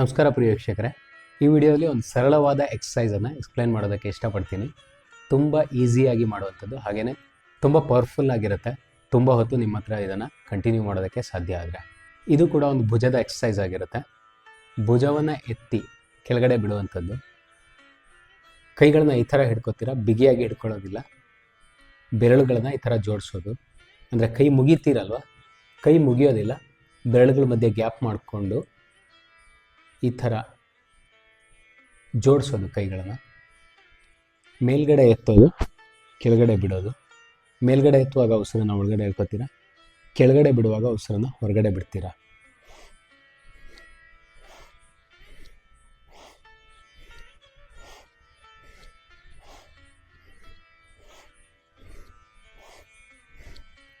ನಮಸ್ಕಾರ ಪ್ರಿಯ ವೀಕ್ಷಕರೇ. ಈ ವಿಡಿಯೋಲಿ ಒಂದು ಸರಳವಾದ ಎಕ್ಸಸೈಸನ್ನು ಎಕ್ಸ್ಪ್ಲೈನ್ ಮಾಡೋದಕ್ಕೆ ಇಷ್ಟಪಡ್ತೀನಿ. ತುಂಬ ಈಸಿಯಾಗಿ ಮಾಡುವಂಥದ್ದು ಹಾಗೆಯೇ ತುಂಬ ಪವರ್ಫುಲ್ ಆಗಿರುತ್ತೆ. ತುಂಬ ಹೊತ್ತು ನಿಮ್ಮ ಹತ್ರ ಇದನ್ನು ಕಂಟಿನ್ಯೂ ಮಾಡೋದಕ್ಕೆ ಸಾಧ್ಯ ಆದರೆ. ಇದು ಕೂಡ ಒಂದು ಭುಜದ ಎಕ್ಸಸೈಸ್ ಆಗಿರುತ್ತೆ. ಭುಜವನ್ನು ಎತ್ತಿ ಕೆಳಗಡೆ ಬಿಡುವಂಥದ್ದು. ಕೈಗಳನ್ನ ಈ ಥರ ಹಿಡ್ಕೋತೀರ? ಬಿಗಿಯಾಗಿ ಹಿಡ್ಕೊಳ್ಳೋದಿಲ್ಲ. ಬೆರಳುಗಳನ್ನ ಈ ಥರ ಜೋಡಿಸೋದು. ಅಂದರೆ ಕೈ ಮುಗಿತೀರಲ್ವ? ಕೈ ಮುಗಿಯೋದಿಲ್ಲ. ಬೆರಳುಗಳ ಮಧ್ಯೆ ಗ್ಯಾಪ್ ಮಾಡಿಕೊಂಡು ಈ ಥರ ಜೋಡಿಸೋದು ಕೈಗಳನ್ನು. ಮೇಲ್ಗಡೆ ಎತ್ತೋದು, ಕೆಳಗಡೆ ಬಿಡೋದು. ಮೇಲ್ಗಡೆ ಎತ್ತುವಾಗ ಉಸಿರನ್ನು ಒಳಗಡೆ ಎಳ್ಕೊತೀರಾ? ಕೆಳಗಡೆ ಬಿಡುವಾಗ ಉಸಿರನ್ನು ಹೊರಗಡೆ ಬಿಡ್ತೀರಾ?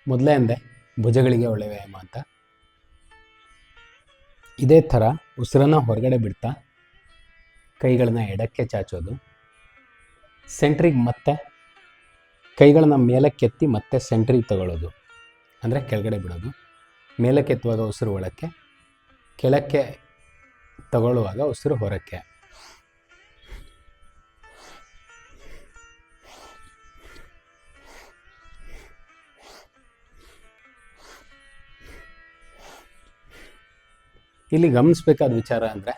ಮೊದಲೇ ಅಂದೆ, ಭುಜಗಳಿಗೆ ಒಳ್ಳೆ ವ್ಯಾಯಾಮ ಅಂತ. ಇದೇ ಥರ ಉಸಿರನ್ನು ಹೊರಗಡೆ ಬಿಡ್ತಾ ಕೈಗಳನ್ನ ಎಡಕ್ಕೆ ಚಾಚೋದು. ಸೆಂಟ್ರಿಗೆ ಮತ್ತೆ ಕೈಗಳನ್ನ ಮೇಲಕ್ಕೆತ್ತಿ ಮತ್ತೆ ಸೆಂಟ್ರಿಗೆ ತಗೊಳ್ಳೋದು. ಅಂದರೆ ಕೆಳಗಡೆ ಬಿಡೋದು. ಮೇಲಕ್ಕೆತ್ತುವಾಗ ಉಸಿರು ಒಳಕ್ಕೆ, ಕೆಳಕ್ಕೆ ತಗೊಳ್ಳುವಾಗ ಉಸಿರು ಹೊರಕ್ಕೆ. ಇಲ್ಲಿ ಗಮನಿಸಬೇಕಾದ ವಿಚಾರ ಅಂದರೆ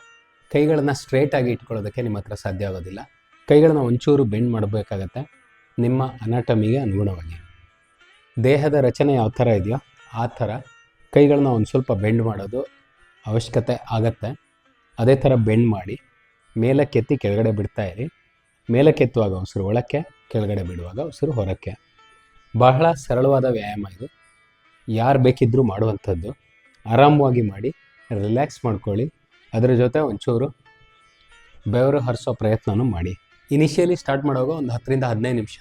ಕೈಗಳನ್ನು ಸ್ಟ್ರೇಟಾಗಿ ಇಟ್ಕೊಳ್ಳೋದಕ್ಕೆ ನಿಮ್ಮ ಹತ್ರ ಸಾಧ್ಯ ಆಗೋದಿಲ್ಲ. ಕೈಗಳನ್ನ ಒಂಚೂರು ಬೆಂಡ್ ಮಾಡಬೇಕಾಗತ್ತೆ. ನಿಮ್ಮ ಅನಾಟಮಿಗೆ ಅನುಗುಣವಾಗಿ. ದೇಹದ ರಚನೆ ಯಾವ ಥರ ಇದೆಯೋ ಆ ಥರ ಕೈಗಳನ್ನ ಒಂದು ಸ್ವಲ್ಪ ಬೆಂಡ್ ಮಾಡೋದು ಅವಶ್ಯಕತೆ ಆಗತ್ತೆ. ಅದೇ ಥರ ಬೆಂಡ್ ಮಾಡಿ ಮೇಲಕ್ಕೆತ್ತಿ ಕೆಳಗಡೆ ಬಿಡ್ತಾ ಇರಿ. ಮೇಲಕ್ಕೆತ್ತುವಾಗ ಉಸಿರು, ಒಳಕ್ಕೆ ಕೆಳಗಡೆ ಬಿಡುವಾಗ ಉಸಿರು, ಹೊರಕ್ಕೆ. ಬಹಳ ಸರಳವಾದ ವ್ಯಾಯಾಮ ಇದು. ಯಾರು ಬೇಕಿದ್ದರೂ ಮಾಡುವಂಥದ್ದು. ಆರಾಮವಾಗಿ ಮಾಡಿ ರಿಲ್ಯಾಕ್ಸ್ ಮಾಡ್ಕೊಳ್ಳಿ. ಅದರ ಜೊತೆ ಒಂಚೂರು ಬೆವರು ಹರಿಸೋ ಪ್ರಯತ್ನವೂ ಮಾಡಿ. ಇನಿಷಿಯಲಿ ಸ್ಟಾರ್ಟ್ ಮಾಡುವಾಗ ಒಂದು ಹತ್ತರಿಂದ ಹದಿನೈದು ನಿಮಿಷ.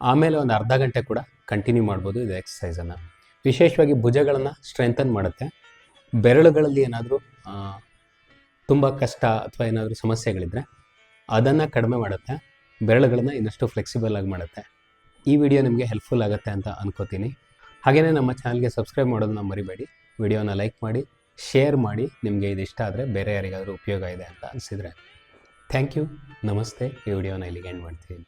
ಆಮೇಲೆ ಒಂದು ಅರ್ಧ ಗಂಟೆ ಕೂಡ ಕಂಟಿನ್ಯೂ ಮಾಡ್ಬೋದು ಇದು ಎಕ್ಸಸೈಸನ್ನು ವಿಶೇಷವಾಗಿ ಭುಜಗಳನ್ನು ಸ್ಟ್ರೆಂಥನ್ ಮಾಡುತ್ತೆ. ಬೆರಳುಗಳಲ್ಲಿ ಏನಾದರೂ ತುಂಬ ಕಷ್ಟ ಅಥವಾ ಏನಾದರೂ ಸಮಸ್ಯೆಗಳಿದ್ದರೆ ಅದನ್ನು ಕಡಿಮೆ ಮಾಡುತ್ತೆ. ಬೆರಳುಗಳನ್ನು ಇನ್ನಷ್ಟು ಫ್ಲೆಕ್ಸಿಬಲ್ ಆಗಿ ಮಾಡುತ್ತೆ. ಈ ವಿಡಿಯೋ ನಿಮಗೆ ಹೆಲ್ಪ್ಫುಲ್ ಆಗುತ್ತೆ ಅಂತ ಅನ್ಕೋತೀನಿ. ಹಾಗೆಯೇ ನಮ್ಮ ಚಾನಲ್ಗೆ ಸಬ್ಸ್ಕ್ರೈಬ್ ಮಾಡೋದನ್ನ ಮರಿಬೇಡಿ. ವಿಡಿಯೋನ ಲೈಕ್ ಮಾಡಿ. ಶೇರ್ ಮಾಡಿ ನಿಮಗೆ ಇದು ಇಷ್ಟ ಆದರೆ ಬೇರೆ ಯಾರಿಗಾದರೂ ಉಪಯೋಗ ಇದೆ ಅಂತ ಅನಿಸಿದರೆ ಥ್ಯಾಂಕ್ ಯು ನಮಸ್ತೆ, ಈ ವಿಡಿಯೋನ ಇಲ್ಲಿಗೆ ಎಂಡ್ ಮಾಡ್ತೀನಿ.